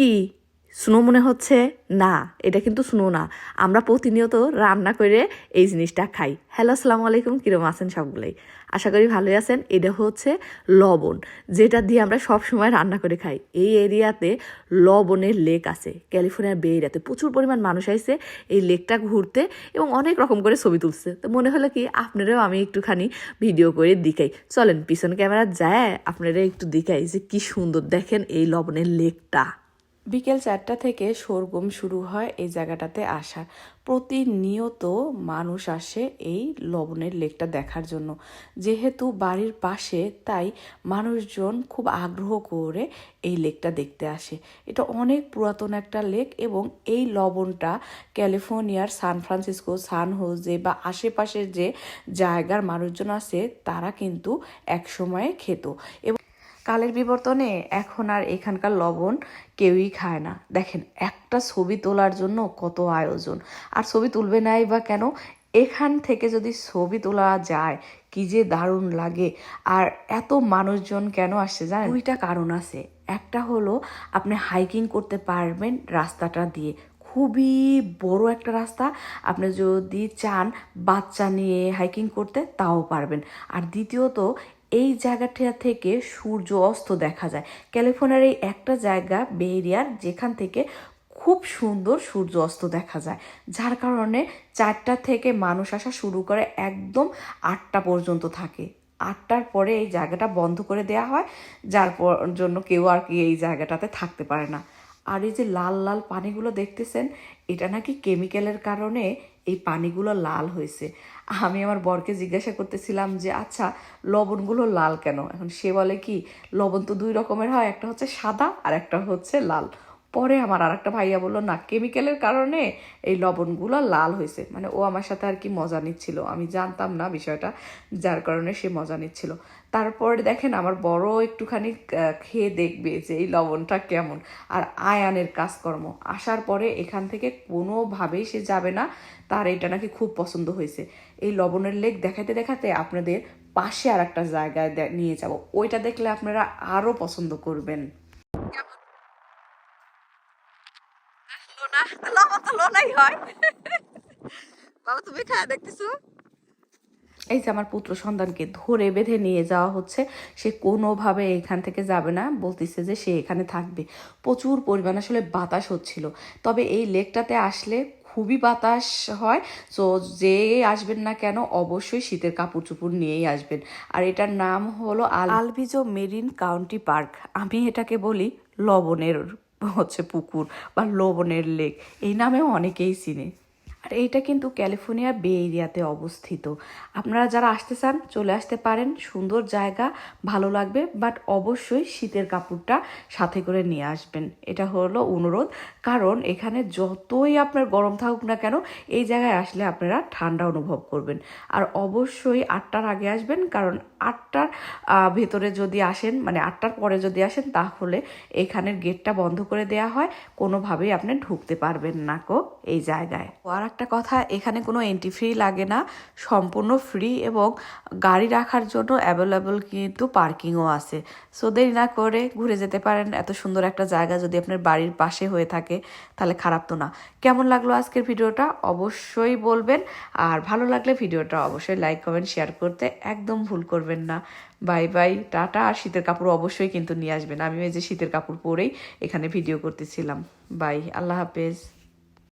কি? স্নো মনে হচ্ছে না। এটা কিন্তু স্নো না। আমরা প্রতিনিয়ত রান্না করে এই জিনিসটা খাই। হ্যালো, আসসালামু আলাইকুম। কিরম আছেন সবগুলোই? আশা করি ভালোই আছেন। এটা হচ্ছে লবণ, যেটা দিয়ে আমরা সব সময় রান্না করে খাই। এই এরিয়াতে লবণের লেক আছে। ক্যালিফোর্নিয়ার বে এরিয়াতে প্রচুর পরিমাণ মানুষ আইছে এই লেকটা ঘুরতে এবং অনেক রকম করে ছবি তুলছে। তো মনে হলো কি, আপনারাও আমি একটুখানি ভিডিও করে দিকাই চলেন, পিছন ক্যামেরা যায়, আপনারা একটু দিকাই যে কি সুন্দর দেখেন এই লবণের লেকটা। বিকেল চারটা থেকে সরগম শুরু হয় এই জায়গাটাতে আসার। প্রতিনিয়ত মানুষ আসে এই লবণের লেকটা দেখার জন্য। যেহেতু বাড়ির পাশে, তাই মানুষজন খুব আগ্রহ করে এই লেকটা দেখতে আসে। এটা অনেক পুরাতন একটা লেক এবং এই লবণটা ক্যালিফোর্নিয়ার, সান ফ্রান্সিসকো, সান হোজে বা আশেপাশের যে জায়গার মানুষজন আছে, তারা কিন্তু একসময়ে খেত। এবং কালের বিবর্তনে এখন আর এখানকার লবণ কেউই খায় না। দেখেন, একটা ছবি তোলার জন্য কত আয়োজন। আর ছবি তুলবে নাই বা কেন? এখান থেকে যদি ছবি তোলা যায়, কি যে দারুণ লাগে। আর এত মানুষজন কেন আসছে জানেন? দুইটা কারণ আছে। একটা হলো, আপনি হাইকিং করতে পারবেন রাস্তাটা দিয়ে। খুবই বড় একটা রাস্তা। আপনি যদি চান বাচ্চা নিয়ে হাইকিং করতে, তাও পারবেন। আর দ্বিতীয়ত এই জায়গাটা থেকে সূর্য অস্ত দেখা যায়। ক্যালিফোর্নিয়ার এই একটা জায়গা, বে এরিয়ার, যেখান থেকে খুব সুন্দর সূর্য অস্ত দেখা যায়। যার কারণে চারটা থেকে মানুষ আসা শুরু করে একদম আটটা পর্যন্ত থাকে। আটটার পরে এই জায়গাটা বন্ধ করে দেওয়া হয়, যার জন্য কেউ আর কি এই জায়গাটাতে থাকতে পারে না। আর এই যে লাল লাল পানিগুলো দেখতেছেন, এটা নাকি কেমিক্যালের কারণে এই পানিগুলো লাল হয়েছে। আমি আমার বরকে জিজ্ঞাসা করতেছিলাম যে আচ্ছা লবণগুলো লাল কেন? এখন সে বলে কি, লবণ তো দুই রকমের হয়, একটা হচ্ছে সাদা আর একটা হচ্ছে লাল। পরে আমার আর একটা ভাইয়া বলল, না কেমিক্যালের কারণে এই লবণগুলো লাল হয়েছে। মানে ও আমার সাথে আর কি মজা নিচ্ছিল। আমি জানতাম না বিষয়টা, যার কারণে সে মজা নিচ্ছিল। তারপরে দেখেন আমার বড় একটুখানি খেয়ে দেখবে যে এই লবণটা কেমন। আর আয়ানের কাজকর্ম আসার পরে এখান থেকে কোনোভাবেই সে যাবে না। তার এটা নাকি খুব পছন্দ হয়েছে। এই লবণের লেক দেখাতে দেখাতে আপনাদের পাশে আর একটা জায়গায় নিয়ে যাব। ওইটা দেখলে আপনারা আরও পছন্দ করবেন। লোনা লবণ তো লোনাই হয়। বাবা তুমি খায় দেখতেছো? এই যে আমার পুত্র সন্তানকে ধরে বেঁধে নিয়ে যাওয়া হচ্ছে সে কোনোভাবে এখান থেকে যাবে না। বলতেছে যে সে এখানে থাকবে। প্রচুর পরিমাণ আসলে বাতাস হচ্ছিল। তবে এই লেকটাতে আসলে খুবই বাতাস হয়। সো যে আসবেন না কেন অবশ্যই শীতের কাপড় চুপড় নিয়েই আসবেন। আর এটার নাম হলো Al Alviso Marine County Park. আমি এটাকে বলি লবণের হচ্ছে পুকুর বা লবণের লেক এই নামেও অনেকেই চিনে। আর এইটা কিন্তু ক্যালিফোর্নিয়া বে এরিয়াতে অবস্থিত। আপনারা যারা আসতে চান, চলে আসতে পারেন। সুন্দর জায়গা, ভালো লাগবে, বাট অবশ্যই শীতের কাপড়টা সাথে করে নিয়ে আসবেন। এটা হলো অনুরোধ। কারণ এখানে যতই আপনার গরম থাকুক না কেন, এই জায়গায় আসলে আপনারা ঠান্ডা অনুভব করবেন। আর অবশ্যই আটটার আগে আসবেন। কারণ আটটার ভেতরে যদি আসেন মানে আটটার পরে যদি আসেন, তাহলে এখানের গেটটা বন্ধ করে দেওয়া হয়। কোনোভাবেই আপনি ঢুকতে পারবেন না কো এই জায়গায়। আর একটা কথা, এখানে কোনো এন্ট্রি ফ্রি লাগে না। সম্পূর্ণ ফ্রি এবং গাড়ি রাখার জন্য অ্যাভেলেবল কিন্তু পার্কিংও আছে। সো দেরি না করে ঘুরে যেতে পারেন। এত সুন্দর একটা জায়গা যদি আপনার বাড়ির পাশে হয়ে থাকে, তাহলে খারাপ তো না। কেমন লাগল আজকের ভিডিওটা? অবশ্যই বলবেন। আর ভালো লাগলে ভিডিওটা অবশ্যই লাইক কমেন্ট শেয়ার করতে একদম ভুল করবেন না। Bye bye tata. আর শীতের কাপড় অবশ্যই কিন্তু নিয়ে আসবেন। আমি ওই যে শীতের কাপড় পরেই এখানে ভিডিও করতেছিলাম। বাই আল্লাহ হাফেজ।